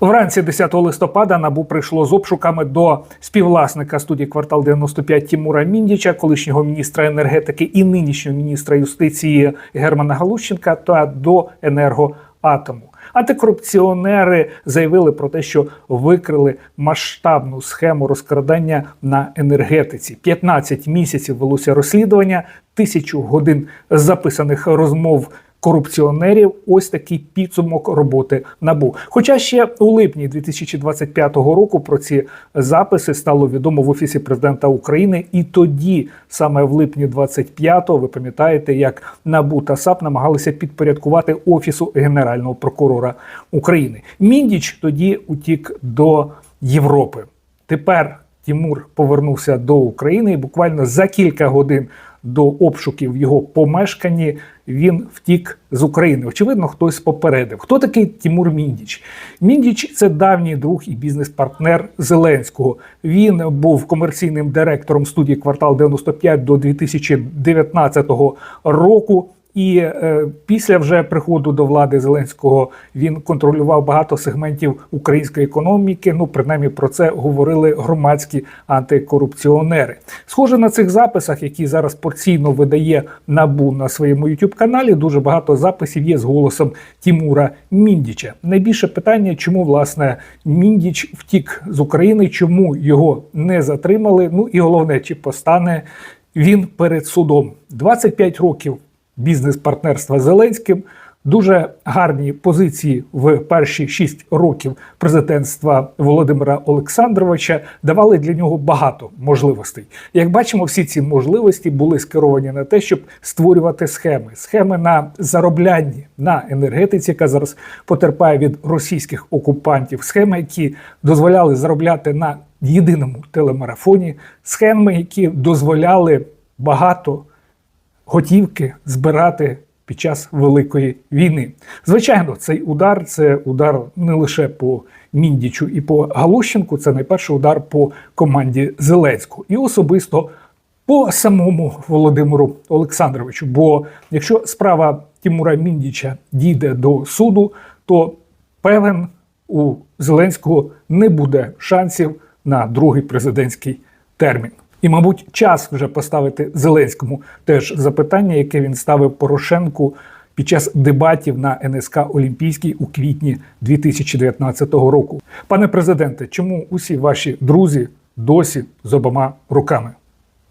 Вранці 10 листопада набу прийшло з обшуками до співвласника студії квартал 95 Тімура Міндіча, колишнього міністра енергетики і нинішнього міністра юстиції Германа Галущенка та до енергоатому. Антикорупціонери заявили про те, що викрили масштабну схему розкрадання на енергетиці. 15 місяців велося розслідування, тисячу годин записаних розмов корупціонерів. Ось такий підсумок роботи набу. Хоча ще у липні 2025 року про ці записи стало відомо в офісі президента України, і тоді, саме в липні 25-го, ви пам'ятаєте, як набу та САП намагалися підпорядкувати офісу генерального прокурора України. Міндіч тоді утік до Європи. Тепер Тімур повернувся до України і буквально за кілька годин до обшуків в його помешканні він втік з України. Очевидно, хтось попередив. Хто такий Тімур Міндіч? Міндіч це давній друг і бізнес-партнер Зеленського. Він був комерційним директором студії Квартал 95 до 2019 року. І е, після вже приходу до влади Зеленського він контролював багато сегментів української економіки. Ну, принаймні про це говорили громадські антикорупціонери. Схоже на цих записах, які зараз порційно видає набу на своєму youtube каналі. Дуже багато записів є з голосом Тімура Міндіча. Найбільше питання, чому власне Міндіч втік з України, чому його не затримали? Ну і головне, чи постане він перед судом 25 років бізнес-партнерства Зеленським. Дуже гарні позиції в перші шість років президентства Володимира Олександровича давали для нього багато можливостей. Як бачимо, всі ці можливості були скеровані на те, щоб створювати схеми, схеми на зароблянні на енергетиці, яка зараз потерпає від російських окупантів, схеми, які дозволяли заробляти на єдиному телемарафоні, схеми, які дозволяли багато готівки збирати під час великої війни. Звичайно, цей удар це удар не лише по Міндічу і по Галущенку, це найперший удар по команді Зеленського і особисто по самому Володимиру Олександровичу. Бо якщо справа Тимура Міндіча дійде до суду, то певен у Зеленського не буде шансів на другий президентський термін. І, мабуть, час вже поставити Зеленському теж запитання, яке він ставив Порошенку під час дебатів на НСК Олімпійській у квітні 2019 року. Пане президенте, чому усі ваші друзі досі з обома руками?